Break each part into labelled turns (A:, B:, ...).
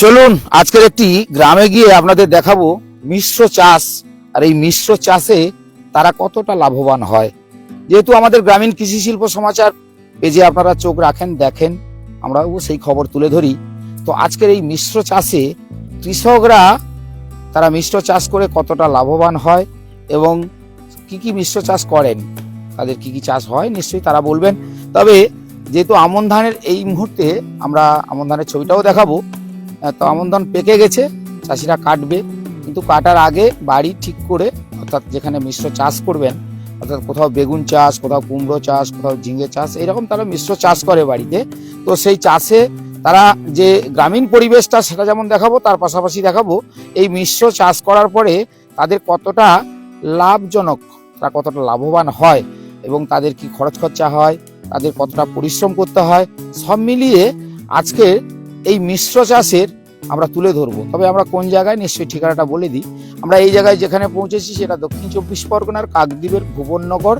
A: চলুন, আজকের একটি গ্রামে গিয়ে আপনাদের দেখাবো মিশ্র চাষ। আর এই মিশ্র চাষে তারা কতটা লাভবান হয়। যেহেতু আমাদের গ্রামীণ কৃষি শিল্প সমাচার পেজে আপনারা চোখ রাখেন, দেখেন, আমরাও সেই খবর তুলে ধরি। তো আজকের এই মিশ্র চাষে কৃষকরা, তারা মিশ্র চাষ করে কতটা লাভবান হয় এবং কি কি মিশ্র চাষ করেন? তাদের কি কি চাষ হয়? নিশ্চয়ই তারা বলবেন। তবে যেহেতু আমন ধানের এই মুহূর্তে আমরা আমন ধানের ছবিটাও দেখাবো তো আমন ধান পেকে গেছে, চাষিরা কাটবে, কিন্তু কাটার আগে বাড়ি ঠিক করে, অর্থাৎ যেখানে মিশ্র চাষ করবেন, অর্থাৎ কোথাও বেগুন চাষ, কোথাও কুমড়ো চাষ, কোথাও ঝিঙে চাষ, এরকম তারা মিশ্র চাষ করে বাড়িতে। তো সেই চাষে তারা যে গ্রামীণ পরিবেশটা সেটা যেমন দেখাবো, তার পাশাপাশি দেখাবো, এই মিশ্র চাষ করার পরে তাদের কতটা লাভজনক, তারা কতটা লাভবান হয় এবং তাদের কি খরচ খরচা হয় তাদের কতটা পরিশ্রম করতে হয়, সব মিলিয়ে আজকে এই মিশ্র চাষের আমরা তুলে ধরবো। তবে আমরা কোন জায়গায়, নিশ্চয়ই ঠিকানাটা বলে দিই। আমরা এই জায়গায় যেখানে পৌঁছেছি সেটা দক্ষিণ চব্বিশ পরগনার কাকদ্বীপের ভুবননগর।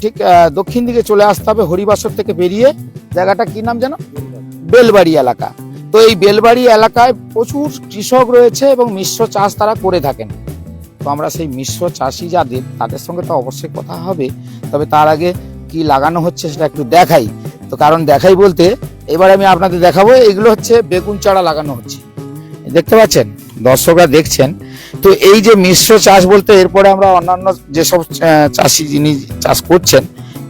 A: ঠিক দক্ষিণ দিকে চলে আসতে হবে হরিবাসর থেকে বেরিয়ে। জায়গাটা কি নাম যেন? বেলবাড়ি এলাকা। তো এই বেলবাড়ি এলাকায় প্রচুর কৃষক রয়েছে এবং মিশ্র চাষ তারা করে থাকেন। তো আমরা সেই মিশ্র চাষি যাদের, তাদের সঙ্গে তো অবশ্যই কথা হবে। তবে তার আগে কি লাগানো হচ্ছে সেটা একটু দেখাই। তো কারণ দেখাই বলতে এবার আমি আপনাদের দেখাবো, এগুলো হচ্ছে বেগুন চারা লাগানো হচ্ছে। দেখতে পাচ্ছেন? দর্শকরা দেখছেন? তো এই যে মিশ্র চাষ বলতে এরপরে আমরা অন্যান্য যেসব চাষি যিনি চাষ করছেন,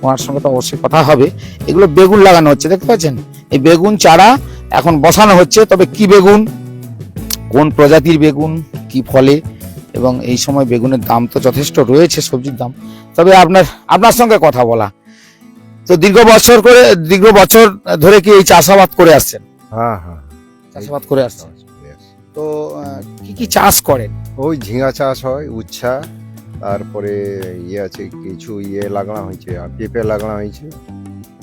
A: ওনার সঙ্গে তো অবশ্যই কথা হবে, এগুলো বেগুন লাগানো হচ্ছে, দেখতে পাচ্ছেন? এই বেগুন চারা এখন বসানো হচ্ছে, তবে কি বেগুন? কোন প্রজাতির বেগুন? কি ফলে? এবং এই সময় বেগুনের দাম তো যথেষ্ট রয়েছে, সবজির দাম। তবে আপনার আপনার সঙ্গে কথা বলা। তো দীর্ঘ বছর করে দীর্ঘ বছর ধরে কি এই চাষাবাদ করে আসছেন?
B: হ্যাঁ হ্যাঁ।
A: চাষাবাদ করে আসছেন। তো কি কি চাষ করেন?
B: ওই ঝিঙা চাষ হয় উচ্ছা তারপরে ইয়ে আছে কিছু ইয়ে লাগানো হয়েছে আর পেঁপে লাগানো হয়েছে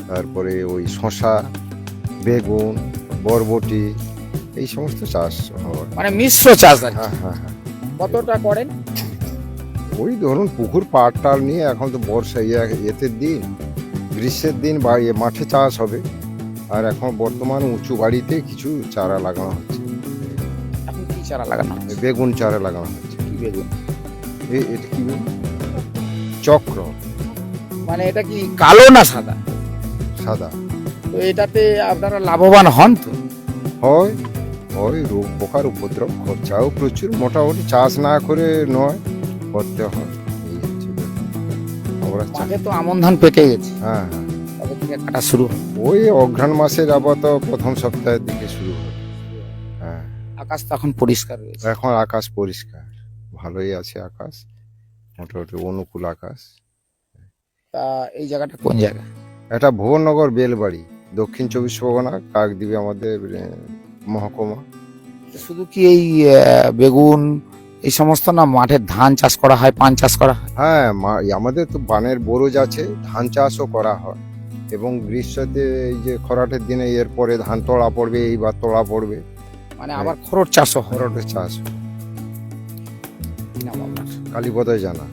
B: তারপরে ওই শশা বেগুন বরবটি এই সমস্ত চাষ হয়
A: মানে মিশ্র চাষ আর
B: হ্যাঁ হ্যাঁ হ্যাঁ।
A: কতটা করেন?
B: ওই ধরুন পুকুর পাট টাল নিয়ে এখন তো বর্ষা ইয়ে এতের দিন গ্রীষ্মের দিন বা ইয়ে মাঠে চাষ হবে। আর এখন বর্তমান উঁচু বাড়িতে কিছু চারা লাগানো হচ্ছে।
A: এখন কি চারা লাগানো
B: এই বেগুন চারা লাগানো হচ্ছে।
A: কি বেগুন?
B: এটা কি বেগুন? চক্র।
A: মানে এটা কি কালো না সাদা?
B: সাদা।
A: তো এটাতে আপনারা লাভবান হন তো?
B: হয় হয় রোগ পোকার উপদ্রব খরচাও প্রচুর। মোটামুটি চাষ না করে নয় করতে হয়। হচ্ছে। চা-
A: তো আমন ধান পেকে গেছে।
B: হ্যাঁ হ্যাঁ।
A: তবে থেকে কাটা শুরু হয়।
B: ওই অঘ্রাণ মাসের আপাতত প্রথম সপ্তাহের দিকে শুরু হয়। হ্যাঁ।
A: আকাশ তো এখন পরিষ্কার রয়েছে।
B: এখন আকাশ পরিষ্কার। ভালোই আছে আকাশ। মোটামুটি অনুকূল আকাশ।
A: তা এই জায়গাটা কোন জায়গা?
B: এটা ভুবননগর বেলবাড়ি। দক্ষিণ চব্বিশ পরগনা কাকদ্বীপে আমাদের এ, মহকুমা।
A: শুধু কি এই আহ, বেগুন এই সমস্ত না মাঠে ধান চাষ করা হয় পান চাষ করা হয়।
B: হ্যাঁ আমাদের তো বানের বরজ আছে ধান চাষও করা হয়। এবং গ্রীষ্মতে এই যে খরাটের দিনে এরপরে ধান তোলা পড়বে এইবার তোলা পড়বে।
A: মানে আবার খরচ চাষও
B: খরাটের চাষ।
A: কি নাম আপনার?
B: কালীপদয় জানা।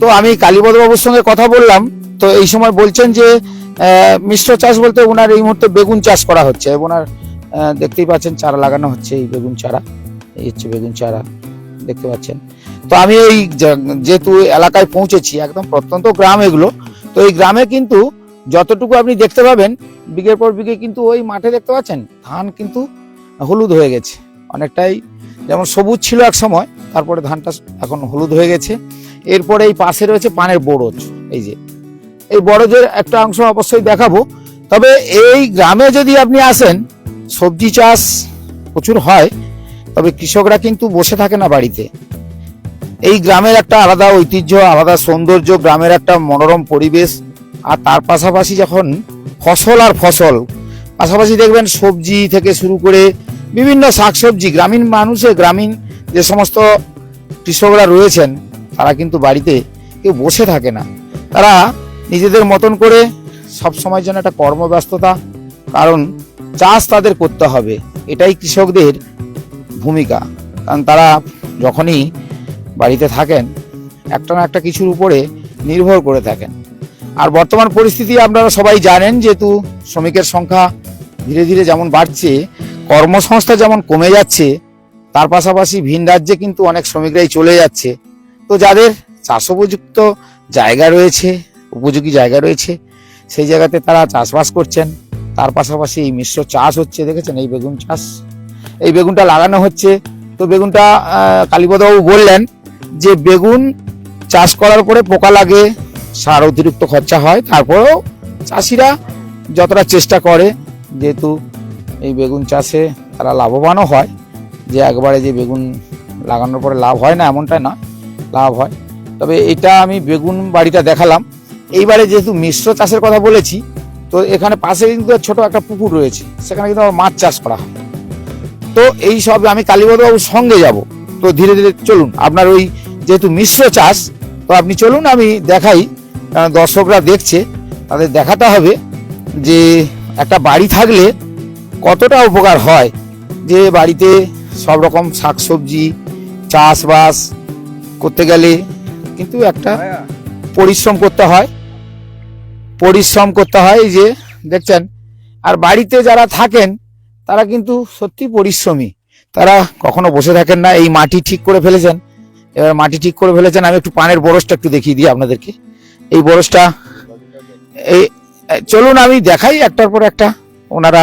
A: তো আমি কালীপদ বাবুর সঙ্গে কথা বললাম তো এই সময় বলছেন যে মিশ্র চাষ বলতে ওনার এই মুহূর্তে বেগুন চাষ করা হচ্ছে। ওনার দেখতেই পাচ্ছেন চারা লাগানো হচ্ছে এই বেগুন চারা এই হচ্ছে বেগুন চারা। দেখতে পাচ্ছেন। তো আমি এই যেহেতু এলাকায় পৌঁছেছি, একদম প্রত্যন্ত গ্রাম এগুলো, তো এই গ্রামে কিন্তু যতটুকু আপনি দেখতে পাবেন, বিঘের পর বিঘে কিন্তু ওই মাঠে দেখতে পাচ্ছেন, ধান কিন্তু হলুদ হয়ে গেছে। অনেকটাই যেমন সবুজ ছিল এক সময়, তারপরে ধানটা এখন হলুদ হয়ে গেছে। এরপরে এই পাশে রয়েছে পানের বরজ, এই যে। এই বরজের একটা অংশ অবশ্যই দেখাবো। তবে এই গ্রামে যদি আপনি আসেন, সবজি চাষ প্রচুর হয় তবে কৃষকরা কিন্তু বসে থাকে না বাড়িতে। এই গ্রামের একটা আলাদা ঐতিহ্য, আলাদা সৌন্দর্য, গ্রামের একটা মনোরম পরিবেশ, আর তার পাশাপাশি যখন ফসল আর ফসল, পাশাপাশি দেখবেন সবজি থেকে শুরু করে বিভিন্ন শাকসবজি, গ্রামীণ মানুষে, গ্রামীণ যে সমস্ত কৃষকরা রয়েছেন, তারা কিন্তু বাড়িতে কেউ বসে থাকে না। তারা নিজেদের মতন করে সব সময় যেন একটা কর্মব্যস্ততা, কারণ চাষ তাদের করতে হবে। এটাই কৃষকদের ভূমিকা। কারণ তারা যখনই বাড়িতে থাকেন, একটা না একটা কিছুর উপরে নির্ভর করে থাকেন। আর বর্তমান পরিস্থিতি আপনারা সবাই জানেন, যেহেতু শ্রমিকের সংখ্যা ধীরে ধীরে যেমন বাড়ছে, কর্মসংস্থা যেমন কমে যাচ্ছে, তার পাশাপাশি ভিন রাজ্যে কিন্তু অনেক শ্রমিকরাই চলে যাচ্ছে। তো যাদের চাষ উপযুক্ত জায়গা রয়েছে, উপযোগী জায়গা রয়েছে, সেই জায়গাতে তারা চাষবাস করছেন। তার পাশাপাশি এই মিশ্র চাষ হচ্ছে, দেখেছেন? এই বেগুন চাষ। এই বেগুনটা লাগানো হচ্ছে। তো বেগুনটা কালীপদবাবু বললেন যে বেগুন চাষ করার পরে পোকা লাগে, সার অতিরিক্ত খরচা হয়, তারপরেও চাষিরা যতটা চেষ্টা করে, যেহেতু এই বেগুন চাষে তারা লাভবানও হয়, যে একবারে যে বেগুন লাগানোর পরে লাভ হয় না, এমনটা না, লাভ হয়। তবে এটা আমি বেগুন বাড়িটা দেখালাম। এইবারে যেহেতু মিশ্র চাষের কথা বলেছি, তো এখানে পাশে কিন্তু ছোট একটা পুকুর রয়েছে, সেখানে কিন্তু আবার মাছ চাষ করা হয়। তো এই সব আমি কালীপদবাবুর সঙ্গে যাব। তো ধীরে ধীরে চলুন, আপনার ওই যেহেতু মিশ্র চাষ, তো আপনি চলুন, আমি দেখাই। দর্শকরা দেখছে, তাদের দেখাতে হবে যে একটা বাড়ি থাকলে কতটা উপকার হয়। যে বাড়িতে সব রকম শাকসবজি, চাষবাস করতে গেলে কিন্তু একটা পরিশ্রম করতে হয়। পরিশ্রম করতে হয় যে, দেখছেন? আর বাড়িতে যারা থাকেন তারা কিন্তু সত্যি পরিশ্রমী। তারা কখনো বসে থাকেন না, এই মাটি ঠিক করে ফেলেছেন। এবার মাটি ঠিক করে ফেলেছেন, আমি একটু পানের বরসটা একটু দেখিয়ে দিই আপনাদেরকে। এই বরসটা, এই চলুন আমি দেখাই একটার পর একটা, ওনারা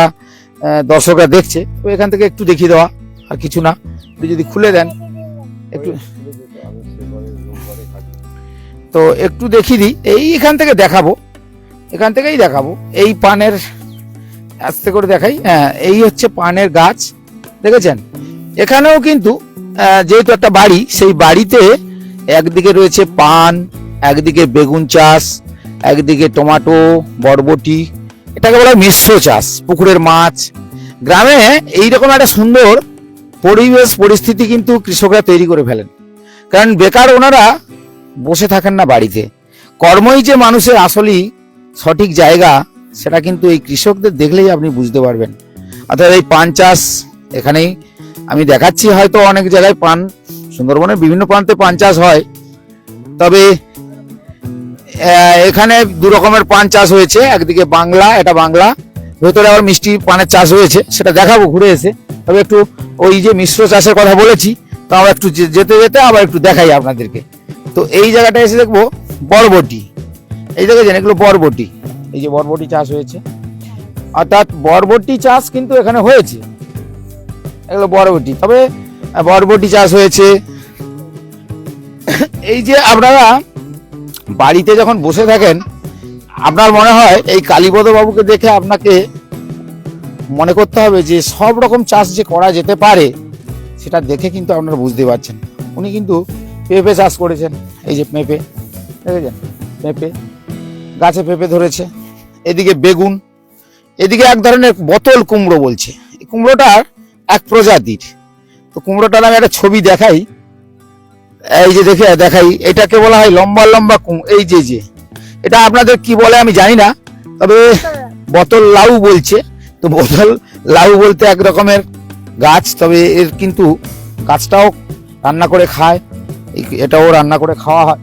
A: দর্শকরা দেখছে। তো এখান থেকে একটু দেখিয়ে দেওয়া, আর কিছু না। যদি খুলে দেন, একটু তো একটু দেখিয়ে দিই। এই এখান থেকে দেখাবো, এখান থেকেই দেখাবো। এই পানের আস্তে করে দেখাই। হ্যাঁ এই হচ্ছে পানের গাছ, দেখেছেন? এখানেও কিন্তু যেহেতু একটা বাড়ি, সেই বাড়িতে একদিকে রয়েছে পান, একদিকে বেগুন চাষ, একদিকে টমাটো, বরবটি, এটাকে বলা মিশ্র চাষ, পুকুরের মাছ। গ্রামে এইরকম একটা সুন্দর পরিবেশ, পরিস্থিতি কিন্তু কৃষকরা তৈরি করে ফেলেন। কারণ বেকার ওনারা বসে থাকেন না বাড়িতে। কর্মই যে মানুষের আসলেই সঠিক জায়গা সেটা কিন্তু এই কৃষকদের দেখলেই আপনি বুঝতে পারবেন। অর্থাৎ এই পান চাষ এখানেই আমি দেখাচ্ছি, হয়তো অনেক জায়গায় পান, সুন্দরবনের বিভিন্ন প্রান্তে পান চাষ হয়। তবে এখানে দু রকমের পান চাষ হয়েছে। একদিকে বাংলা, এটা বাংলা, ভেতরে আবার মিষ্টি পানের চাষ হয়েছে, সেটা দেখাবো ঘুরে এসে। তবে একটু ওই যে মিশ্র চাষের কথা বলেছি, তো আমরা একটু যেতে যেতে আবার একটু দেখাই আপনাদেরকে। তো এই জায়গাটা এসে দেখব বরবটি। এই জায়গায় দেখেছেন, এগুলো বরবটি। এই যে বরবটি চাষ হয়েছে। অর্থাৎ বরবটি চাষ কিন্তু এখানে হয়েছে। এগুলো বরবটি। তবে বরবটি চাষ হয়েছে। এই যে আপনারা বাড়িতে যখন বসে থাকেন, আপনার মনে হয় এই বাবুকে দেখে আপনাকে মনে করতে হবে যে সব রকম চাষ যে করা যেতে পারে, সেটা দেখে কিন্তু আপনারা বুঝতে পারছেন। উনি কিন্তু পেঁপে চাষ করেছেন। এই যে পেঁপে, দেখেছেন? পেঁপে, গাছে পেঁপে ধরেছে। এদিকে বেগুন, এদিকে এক ধরনের বোতল কুমড়ো বলছে। এই কুমড়োটার এক প্রজাতির। তো কুমড়োটার আমি একটা ছবি দেখাই। এই যে দেখে দেখাই, এটাকে বলা হয় লম্বা লম্বা এই যে যে। এটা আপনাদের কি বলে আমি জানি না, তবে বোতল লাউ বলছে। তো বোতল লাউ বলতে এক রকমের গাছ, তবে এর কিন্তু গাছটাও রান্না করে খায়। এটাও রান্না করে খাওয়া হয়।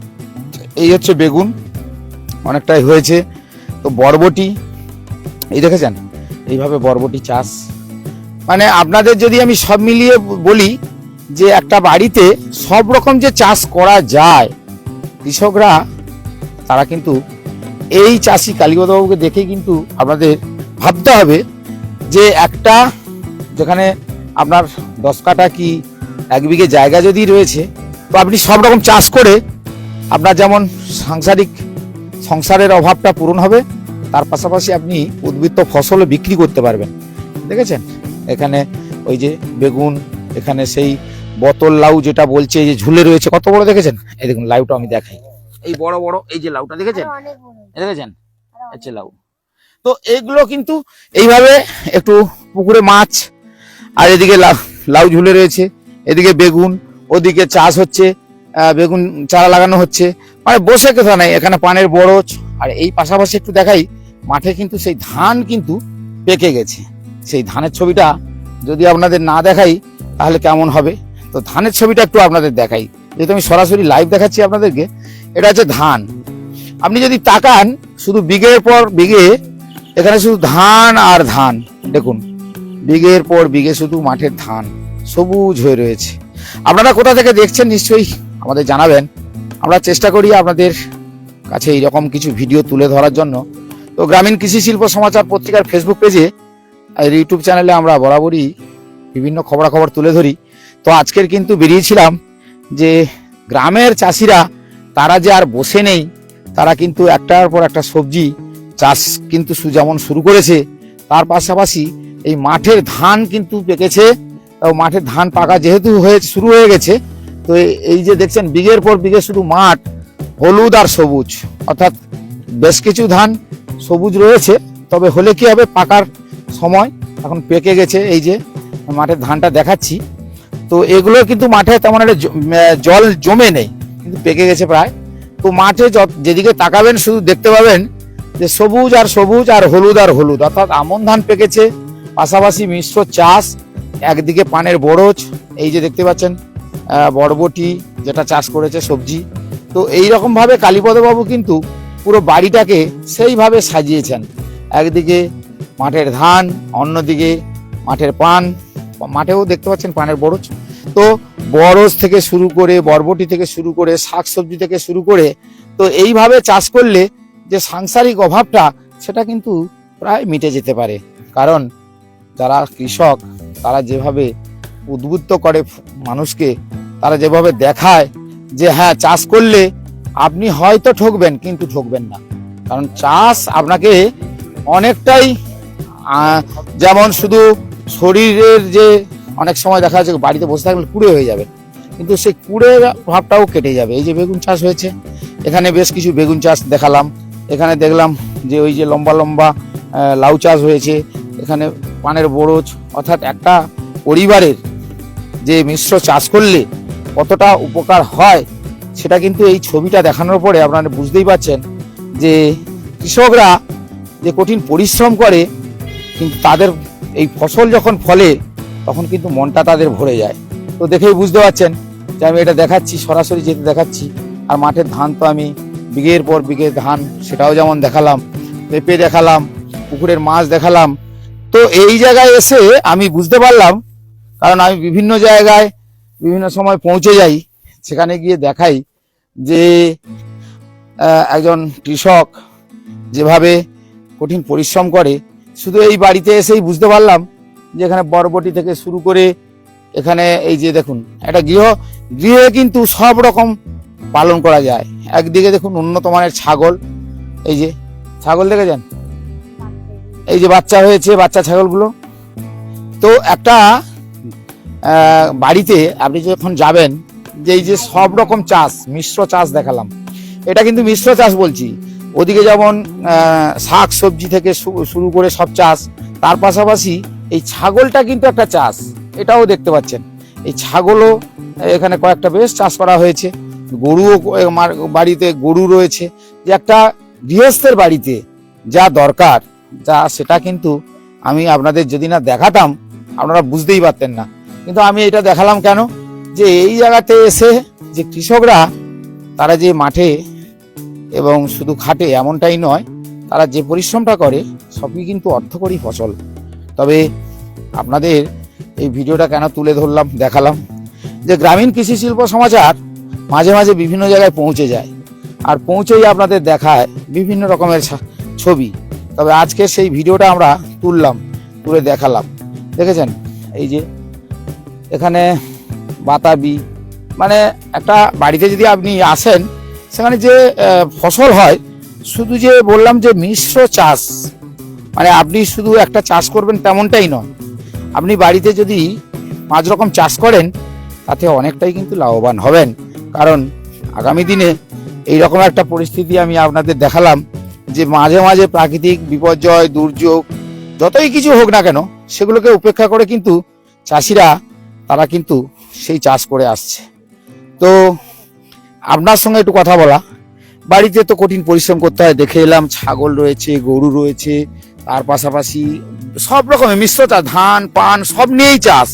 A: এই হচ্ছে বেগুন, অনেকটাই হয়েছে। বরবটি, এই দেখেছেন? এইভাবে বরবটি চাষ। মানে আপনাদের যদি আমি সব মিলিয়ে বলি যে একটা বাড়িতে সব রকম যে চাষ করা যায়, কৃষকরা, তারা কিন্তু এই চাষি কালীপদবাবুকে দেখে কিন্তু আপনাদের ভাবতে হবে যে একটা যেখানে আপনার দশ কাটা কি এক বিঘে জায়গা যদি রয়েছে, তো আপনি সব রকম চাষ করে আপনার যেমন সাংসারিক সংসারের অভাবটা পূরণ হবে তার পাশাপাশি আপনি উদ্বৃত্ত ফসলও বিক্রি করতে পারবেন। দেখেছেন? এখানে ওই যে বেগুন এখানে সেই বোতল লাউ যেটা বলছে এই যে ঝুলে রয়েছে কত বড় দেখেছেন? এই দেখুন লাউটা আমি দেখাই। এই বড় বড় এই যে লাউটা দেখেছেন?
C: বড়।
A: দেখেছেন? হচ্ছে লাউ। তো এগুলো কিন্তু এইভাবে একটু পুকুরে মাছ আর এদিকে লাউ ঝুলে রয়েছে এদিকে বেগুন ওদিকে চাষ হচ্ছে আহ, বেগুন চারা লাগানো হচ্ছে। মানে বসে কথা নাই এখানে পানের বরজ। আর এই পাশাপাশি একটু দেখাই মাঠে কিন্তু সেই ধান কিন্তু পেকে গেছে। সেই ধানের ছবিটা যদি আপনাদের না দেখাই, তাহলে কেমন হবে? তো ধানের ছবিটা একটু আপনাদের দেখাই। যেহেতু আমি সরাসরি লাইভ দেখাচ্ছি আপনাদেরকে, এটা হচ্ছে ধান। আপনি যদি তাকান, শুধু বিঘের পর বিঘে, এখানে শুধু ধান আর ধান। দেখুন, বিঘের পর বিঘে শুধু মাঠের ধান, সবুজ হয়ে রয়েছে। আপনারা কোথা থেকে দেখছেন নিশ্চয়ই আমাদের জানাবেন। আমরা চেষ্টা করি আপনাদের কাছে এইরকম কিছু ভিডিও তুলে ধরার জন্য। তো গ্রামীণ কৃষি শিল্প সমাচার পত্রিকার ফেসবুক পেজে আর ইউটিউব চ্যানেলে আমরা বরাবরই বিভিন্ন খবরাখবর তুলে ধরি। তো আজকের কিন্তু বেরিয়েছিলাম যে গ্রামের চাষিরা, তারা যে আর বসে নেই, তারা কিন্তু একটার পর একটা সবজি চাষ কিন্তু যেমন শুরু করেছে, তার পাশাপাশি এই মাঠের ধান কিন্তু পেকেছে মাঠের ধান পাকা যেহেতু হয়ে শুরু হয়ে গেছে, তো এই যে দেখছেন, বিঘের পর বিঘে শুধু মাঠ, হলুদ আর সবুজ, অর্থাৎ বেশ কিছু ধান সবুজ রয়েছে, তবে হলে কি হবে, পাকার সময় এখন পেকে গেছে, এই যে মাঠের ধানটা দেখাচ্ছি। তো এগুলো কিন্তু মাঠে তেমন একটা জল জমে নেই, কিন্তু পেকে গেছে প্রায়। তো মাঠে যেদিকে তাকাবেন, শুধু দেখতে পাবেন যে সবুজ আর সবুজ আর হলুদ আর হলুদ, অর্থাৎ আমন ধান পেকেছে, পাশাপাশি মিশ্র চাষ, একদিকে পানের বরজ, এই যে দেখতে পাচ্ছেন বরবটি যেটা চাষ করেছে সবজি। তো এই রকম ভাবে কালীপদবাবু কিন্তু পুরো বাড়িটাকে সেইভাবে সাজিয়েছেন। একদিকে মাঠের ধান, অন্যদিকে মাঠের পান, মাঠেও দেখতে পাচ্ছেন পানের বরজ। তো বরজ থেকে শুরু করে, বরবটি থেকে শুরু করে, শাকসবজি থেকে শুরু করে, তো এইভাবে চাষ করলে যে সাংসারিক অভাবটা, সেটা কিন্তু প্রায় মিটে যেতে পারে। কারণ যারা কৃষক, তারা যেভাবে উদ্বুদ্ধ করে মানুষকে, তারা যেভাবে দেখায় যে হ্যাঁ চাষ করলে আপনি হয়তো ঠকবেন, কিন্তু ঠকবেন না। কারণ চাষ আপনাকে অনেকটাই যেমন শুধু শরীরের যে অনেক সময় দেখা যাচ্ছে বাড়িতে বসে থাকলে কুড়ে হয়ে যাবে, কিন্তু সেই কুড়ে ভাবটাও কেটে যাবে। এই যে বেগুন চাষ হয়েছে, এখানে বেশ কিছু বেগুন চাষ দেখালাম। এখানে দেখলাম যে ওই যে লম্বা লম্বা লাউ চাষ হয়েছে। এখানে পানের বরজ, অর্থাৎ একটা পরিবারের যে মিশ্র চাষ করলে কতটা উপকার হয় সেটা কিন্তু এই ছবিটা দেখানোর পরে আপনারা বুঝতেই পারছেন যে কৃষকরা যে কঠিন পরিশ্রম করে, কিন্তু তাদের এই ফসল যখন ফলে, তখন কিন্তু মনটা তাদের ভরে যায়। তো দেখেই বুঝতে পারছেন যে আমি এটা দেখাচ্ছি, সরাসরি যেতে দেখাচ্ছি। আর মাঠের ধান তো আমি বিঘের পর বিঘে ধান, সেটাও যেমন দেখালাম, পেঁপে দেখালাম, পুকুরের মাছ দেখালাম। তো এই জায়গায় এসে আমি বুঝতে পারলাম, কারণ আমি বিভিন্ন জায়গায় বিভিন্ন সময় পৌঁছে যাই, সেখানে গিয়ে দেখাই যে একজন কৃষক যেভাবে কঠিন পরিশ্রম করে, শুধু এই বাড়িতে এসেই বুঝতে পারলাম যে এখানে বরবটি থেকে শুরু করে এখানে এই যে দেখুন, একটা গৃহ, গৃহে কিন্তু সব রকম পালন করা যায়। একদিকে দেখুন উন্নত মানের ছাগল, এই যে, ছাগল দেখেছেন? এই যে বাচ্চা হয়েছে, বাচ্চা ছাগলগুলো। তো একটা বাড়িতে আপনি যখন যাবেন যে এই যে সব রকম চাষ, মিশ্র চাষ দেখালাম, এটা কিন্তু মিশ্র চাষ বলছি। ওদিকে যেমন শাক সবজি থেকে শুরু করে সব চাষ, তার পাশাপাশি এই ছাগলটা কিন্তু একটা চাষ, এটাও দেখতে পাচ্ছেন। এই ছাগলও এখানে কয়েকটা বেশ চাষ করা হয়েছে। গরুও বাড়িতে গরু রয়েছে। যে একটা গৃহস্থের বাড়িতে যা দরকার, যা সেটা কিন্তু আমি আপনাদের যদি না দেখাতাম, আপনারা বুঝতেই পারতেন না। কিন্তু আমি এটা দেখালাম কেন? যে এই জায়গাতে এসে যে কৃষকরা, তারা যে মাঠে এবং শুধু খাটে এমনটাই নয়, তারা যে পরিশ্রমটা করে, সবই কিন্তু অর্থকরী ফসল। তবে আপনাদের এই ভিডিওটা কেন তুলে ধরলাম, দেখালাম? যে গ্রামীণ কৃষি শিল্প সমাচার মাঝে মাঝে বিভিন্ন জায়গায় পৌঁছে যায়, আর পৌঁছেই আপনাদের দেখায় বিভিন্ন রকমের ছবি। তবে আজকে সেই ভিডিওটা আমরা তুললাম, তুলে দেখালাম। দেখেছেন? এই যে এখানে বাতাবি মানে একটা বাড়িতে যদি আপনি আসেন, সেখানে যে ফসল হয়, শুধু যে বললাম যে মিশ্র চাষ মানে আপনি শুধু একটা চাষ করবেন তেমনটাই নয়। আপনি বাড়িতে যদি পাঁচ রকম চাষ করেন, তাতে অনেকটাই কিন্তু লাভবান হবেন। কারণ আগামী দিনে এই রকম একটা পরিস্থিতি আমি আপনাদের দেখালাম, যে মাঝে মাঝে প্রাকৃতিক বিপর্যয়, দুর্যোগ, যতই কিছু হোক না কেন, সেগুলোকে উপেক্ষা করে কিন্তু চাষিরা, তারা কিন্তু সেই চাষ করে আসছে। তো আপনার সঙ্গে একটু কথা বলা। বাড়িতে তো কঠিন পরিশ্রম করতে হয় দেখে এলাম ছাগল রয়েছে গরু রয়েছে তার পাশাপাশি সব রকমের মিশ্র চাষ ধান পান সব নিয়েই চাষ।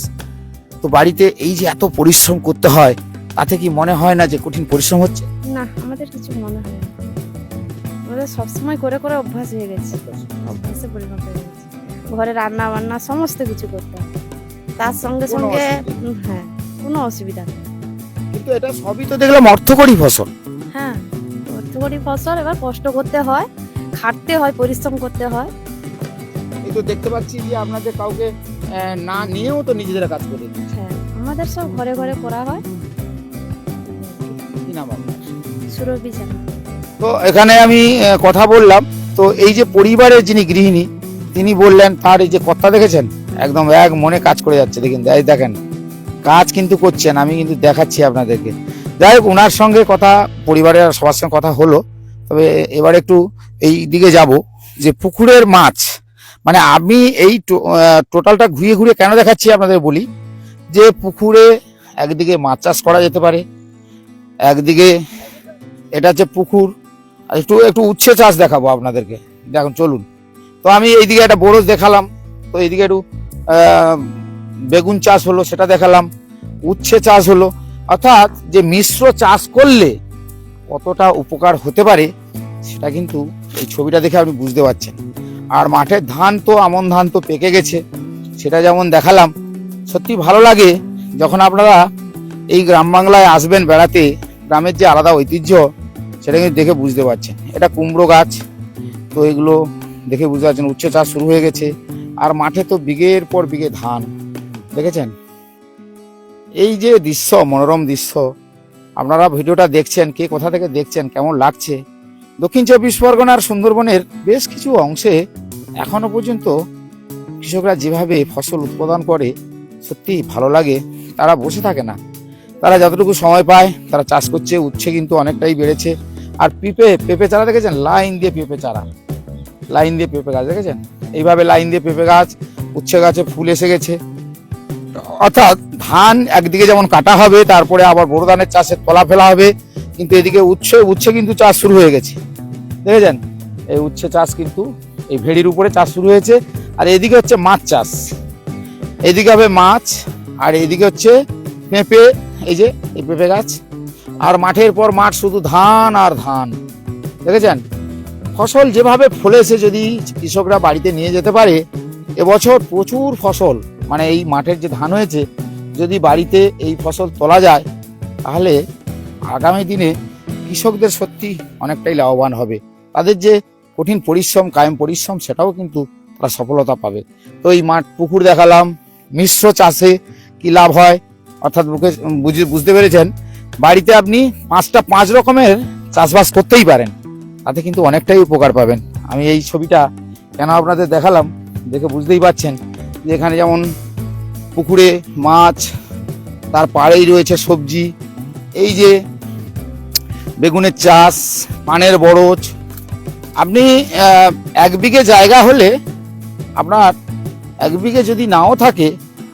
A: তো বাড়িতে এই যে এত পরিশ্রম করতে হয় তাতে কি মনে হয় না যে কঠিন পরিশ্রম হচ্ছে?
C: না আমাদের কিছু মনে হয় না। আমাদের সবসময় করে করে অভ্যাস হয়ে গেছে। অভ্যাসে পরিণত হয়ে গেছে। ঘরে রান্না বান্না সমস্ত কিছু করতে হয়। তার সঙ্গে সঙ্গে হ্যাঁ। কোনো অসুবিধা নেই।
A: কিন্তু এটা সবই তো দেখলাম অর্থকরী ফসল।
C: হ্যাঁ অর্থকরী ফসল এবার কষ্ট করতে হয় খাটতে হয় পরিশ্রম করতে হয়।
A: এই তো দেখতে পাচ্ছি যে আপনাদের কাউকে না নিয়েও তো নিজেদের কাজ করে
C: হ্যাঁ আমাদের সব ঘরে ঘরে করা হয়।
A: কি নাম আপনার?
C: সুরভি জানা।
A: তো এখানে আমি কথা বললাম। তো এই যে পরিবারের যিনি গৃহিণী তিনি বললেন তার এই যে কথা দেখেছেন? একদম এক মনে কাজ করে যাচ্ছে দেখেন দেখেন। কাজ কিন্তু করছেন, আমি কিন্তু দেখাচ্ছি আপনাদেরকে। যাই হোক ওনার সঙ্গে কথা, পরিবারের সবার সঙ্গে কথা হলো, তবে এবার একটু এই দিকে যাব যে পুকুরের মাছ মানে আমি এই টোটালটা ঘুরিয়ে ঘুরিয়ে কেন দেখাচ্ছি আপনাদের বলি, যে পুকুরে একদিকে মাছ চাষ করা যেতে পারে, একদিকে এটা হচ্ছে পুকুর একটু একটু উচ্ছে চাষ দেখাবো আপনাদেরকে। দেখুন, চলুন। তো আমি এইদিকে একটা বরজ দেখালাম, তো এইদিকে একটু বেগুন চাষ হলো, সেটা দেখালাম। উচ্ছে চাষ হলো। অর্থাৎ যে মিশ্র চাষ করলে কতটা উপকার হতে পারে, সেটা কিন্তু এই ছবিটা দেখে আপনি বুঝতে পারছেন। আর মাঠের ধান তো, আমন ধান তো পেকে গেছে, সেটা যেমন দেখালাম। সত্যি ভালো লাগে যখন আপনারা এই গ্রাম বাংলায় আসবেন বেড়াতে, গ্রামের যে আলাদা ঐতিহ্য, সেটা কিন্তু দেখে বুঝতে পারছেন। এটা কুমড়ো গাছ, তো এগুলো দেখে বুঝতে পারছেন, উচ্ছে চাষ শুরু হয়ে গেছে। আর মাঠে তো বিঘের পর বিঘে ধান। দেখেছেন? এই যে দৃশ্য, মনোরম দৃশ্য, আপনারা ভিডিওটা দেখছেন, কে কোথা থেকে দেখছেন, কেমন লাগছে? দক্ষিণ চব্বিশ পরগনার সুন্দরবনের বেশ কিছু অংশে এখনও পর্যন্ত কৃষকরা যেভাবে ফসল উৎপাদন করে সত্যি ভালো লাগে, তারা বসে থাকে না। তারা যতটুকু সময় পায়, তারা চাষ করছে, উচ্ছে কিন্তু অনেকটাই বেড়েছে। আর পেঁপে পেঁপে চারা দেখেছেন? লাইন দিয়ে পেঁপে চারা। লাইন দিয়ে পেঁপে গাছ দেখেছেন? এইভাবে লাইন দিয়ে পেঁপে গাছ, উচ্ছে গাছে ফুল এসে গেছে। অর্থাৎ ধান একদিকে যেমন কাটা হবে, তারপরে আবার বোরো ধানের চাষের তলা ফেলা হবে, কিন্তু এদিকে উচ্ছে উচ্ছে কিন্তু চাষ শুরু হয়ে গেছে। দেখেছেন? এই উচ্ছে চাষ কিন্তু, এই ভেড়ির উপরে চাষ শুরু হয়েছে, আর এদিকে হচ্ছে মাছ চাষ। এদিকে হবে মাছ, আর এদিকে হচ্ছে পেঁপে, এই যে, এই পেঁপে গাছ। আর মাঠের পর মাঠ শুধু ধান আর ধান। দেখেছেন? ফসল যেভাবে ফলেছে, যদি কৃষকরা বাড়িতে নিয়ে যেতে পারে, এবছর প্রচুর ফসল মানে এই মাঠের যে ধান হয়েছে, যদি বাড়িতে এই ফসল তোলা যায়, তাহলে আগামী দিনে কৃষকদের সত্যি অনেকটাই লাভবান হবে। তাদের যে কঠিন পরিশ্রম, কায়েম পরিশ্রম, সেটাও কিন্তু তারা সফলতা পাবে। তো এই মাঠ পুকুর দেখালাম, মিশ্র চাষে কি লাভ হয়? অর্থাৎ বুঝে- বুঝতে পেরেছেন? বাড়িতে আপনি পাঁচটা পাঁচ রকমের চাষবাস করতেই পারেন। তাতে কিন্তু অনেকটাই উপকার পাবেন। আমি এই ছবিটা কেন আপনাদের দেখালাম, দেখে বুঝতেই পারছেন। যে এখানে যেমন পুকুরে মাছ, তার পাড়েই রয়েছে সবজি। এই যে বেগুনের চাষ, পানের বরজ, আপনি এক বিঘে জায়গা হলে আপনার এক বিঘে যদি নাও থাকে,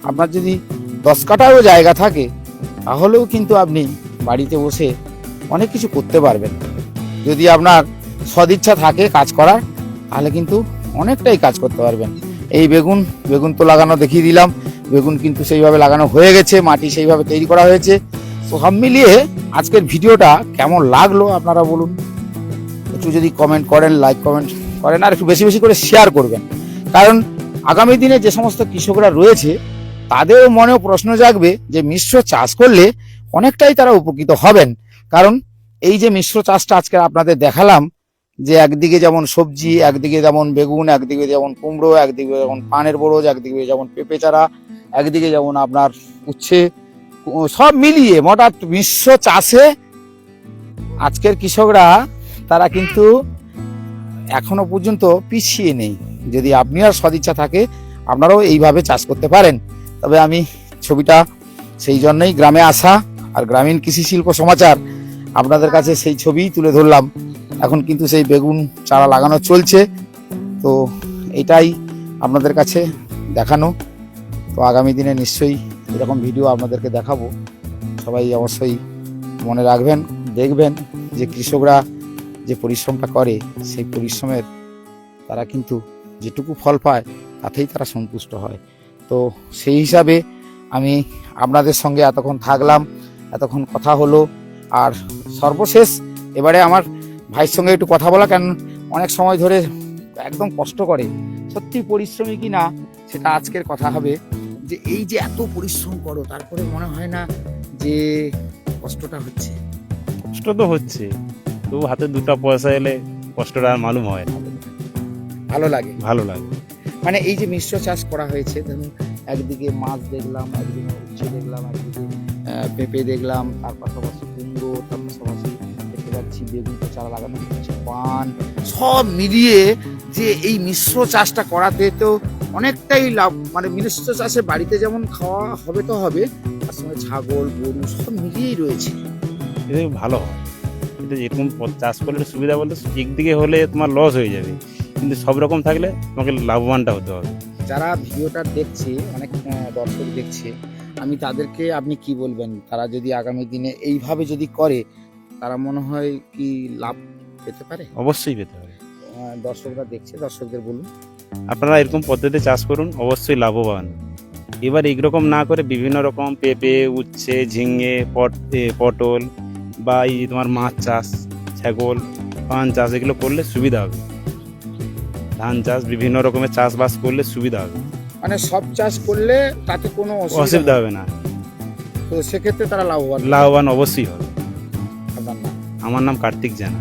A: আপনার যদি দশ কাঠাও জায়গা থাকে, তাহলেও কিন্তু আপনি বাড়িতে বসে অনেক কিছু করতে পারবেন। যদি আপনার সদিচ্ছা থাকে কাজ করার, তাহলে কিন্তু অনেকটাই কাজ করতে পারবেন। এই বেগুন বেগুন তো লাগানো দেখিয়ে দিলাম। বেগুন কিন্তু সেইভাবে লাগানো হয়ে গেছে, মাটি সেইভাবে তৈরি করা হয়েছে। তো সব মিলিয়ে আজকের ভিডিওটা কেমন লাগল আপনারা বলুন? একটু যদি কমেন্ট করেন লাইক কমেন্ট করেন, আর একটু বেশি বেশি করে শেয়ার করবেন। কারণ আগামী দিনে যে সমস্ত কৃষকরা রয়েছে, তাদেরও মনেও প্রশ্ন জাগবে যে মিশ্র চাষ করলে অনেকটাই তারা উপকৃত হবেন। কারণ এই যে মিশ্র চাষটা আজকে আপনাদের দেখালাম যে একদিকে যেমন সবজি একদিকে যেমন বেগুন একদিকে যেমন কুমড়ো একদিকে যেমন পানের বরজ একদিকে যেমন পেঁপে চারা একদিকে যেমন আপনার উচ্ছে সব মিলিয়ে মোটাট মিশ্র চাষে আজকের কৃষকরা তারা কিন্তু এখনও পর্যন্ত পিছিয়ে নেই। যদি আপনি আর সদিচ্ছা থাকে আপনারাও এইভাবে চাষ করতে পারেন। তবে আমি ছবিটা সেই জন্যই গ্রামে আসা আর গ্রামীণ কৃষি শিল্প সমাচার আপনাদের কাছে সেই ছবিই তুলে ধরলাম। এখন কিন্তু সেই বেগুন চারা লাগানো চলছে। তো এটাই আপনাদের কাছে দেখানো। তো আগামী দিনে নিশ্চয়ই এরকম ভিডিও আপনাদেরকে দেখাবো। সবাই অবশ্যই মনে রাখবেন, দেখবেন যে কৃষকরা যে পরিশ্রমটা করে, সেই পরিশ্রমের তারা কিন্তু যেটুকু ফল পায়, তাতেই তারা সন্তুষ্ট হয়। তো সেই হিসাবে আমি আপনাদের সঙ্গে এতক্ষণ থাকলাম, এতক্ষণ কথা হলো। আর সর্বশেষ এবারে আমার ভাইয়ের সঙ্গে একটু কথা বলা কেন অনেক সময় ধরে একদম কষ্ট করে। সত্যি পরিশ্রমী কি না সেটা আজকের কথা হবে। যে এই যে এত পরিশ্রম করো তারপরে মনে হয় না যে কষ্টটা হচ্ছে।
D: কষ্ট তো হচ্ছে। তবু হাতে দুটো পয়সা এলে কষ্টটা আর মালুম হয় না।
A: ভালো লাগে।
D: ভালো লাগে।
A: মানে এই যে মিশ্র চাষ করা হয়েছে ধরুন একদিকে মাছ দেখলাম একদিকে উচ্ছে দেখলাম একদিকে পেঁপে দেখলাম তার পাশাপাশি কুমড়ো তার পাশাপাশি বেগুন তো চারা লাগানো হচ্ছে পান। সব মিলিয়ে যে এই মিশ্র চাষটা করাতে তো অনেকটাই লাভ মানে মিশ্র চাষে বাড়িতে যেমন খাওয়া হবে তো হবে তার সঙ্গে ছাগল গরু সব মিলিয়েই রয়েছে।
D: এতে ভালো হয়। এটা এরকম প- চাষ করলে সুবিধা বলতে একদিকে হলে তোমার লস হয়ে যাবে। কিন্তু সব রকম থাকলে তোমাকে লাভবানটা হতে হবে।
A: যারা ভিডিওটা দেখছে অনেক দর্শক দেখছে আমি তাদেরকে আপনি কি বলবেন? তারা যদি আগামী দিনে এইভাবে যদি করে তারা মনে হয় কি লাভ পেতে পারে?
D: অবশ্যই পেতে
A: পারে। দর্শকরা দেখছে দর্শকদের বলুন।
D: আপনারা এরকম পদ্ধতিতে চাষ করুন অবশ্যই লাভবান। এবার এইরকম না করে বিভিন্ন রকম পেঁপে উচ্ছে ঝিঙে পট পটল বা এই তোমার মাছ চাষ ছাগল পান চাষ এগুলো করলে সুবিধা হবে। ধান চাষ বিভিন্ন রকমের চাষবাস করলে সুবিধা হবে।
A: মানে সব চাষ করলে তাতে কোনো অসুবিধা হবে
D: না।
A: তো সেক্ষেত্রে তারা লাভবান
D: লাভবান অবশ্যই হবে? আমার নাম কার্তিক জানা।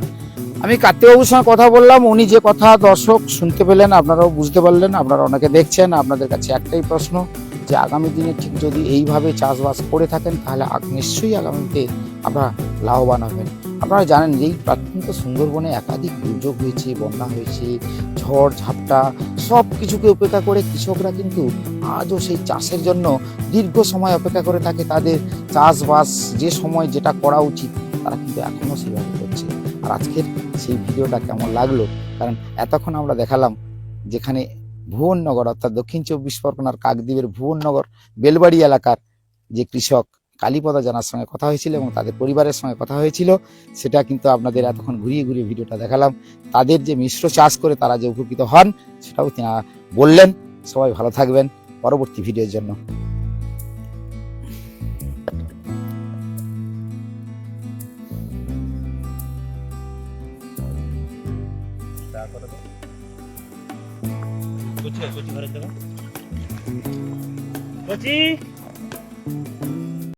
A: আমি কার্তিকবাবুর সঙ্গে কথা বললাম, উনি যে কথা দর্শক শুনতে পেলেন, আপনারাও বুঝতে পারলেন, আপনারা অনেকে দেখছেন, আপনাদের কাছে একটাই প্রশ্ন যে আগামী দিনে ঠিক যদি এইভাবে চাষবাস করে থাকেন, তাহলে নিশ্চয়ই আগামীতে আপনারা লাভবান হবেন। আপনারা জানেন এই প্রাত্যন্ত সুন্দরবনে একাধিক দুর্যোগ হয়েছে, বন্যা হয়েছে, ঝড়, ঝাপটা সব কিছুকে উপেক্ষা করে কৃষকরা কিন্তু আজও সেই চাষের জন্য দীর্ঘ সময় অপেক্ষা করে থাকে তাদের চাষবাস, যে সময় যেটা করা উচিত। তারা কিন্তু এখনও সেভাবে করছে আর আজকের সেই ভিডিওটা কেমন লাগল? কারণ এতক্ষণ আমরা দেখালাম যেখানে ভুবননগর, অর্থাৎ দক্ষিণ চব্বিশ পরগনার কাকদ্বীপের ভুবননগর, বেলবাড়ি এলাকার যে কৃষক কালীপদা জানার সঙ্গে কথা হয়েছিল এবং তাদের পরিবারের সঙ্গে কথা হয়েছিল, সেটা কিন্তু আপনাদের এতক্ষণ ঘুরিয়ে ঘুরিয়ে ভিডিওটা দেখালাম। তাদের যে মিশ্র চাষ করে তারা যে উপকৃত হন, সেটাও তিনি বললেন। সবাই ভালো থাকবেন। পরবর্তী ভিডিওর জন্য।
D: 어찌?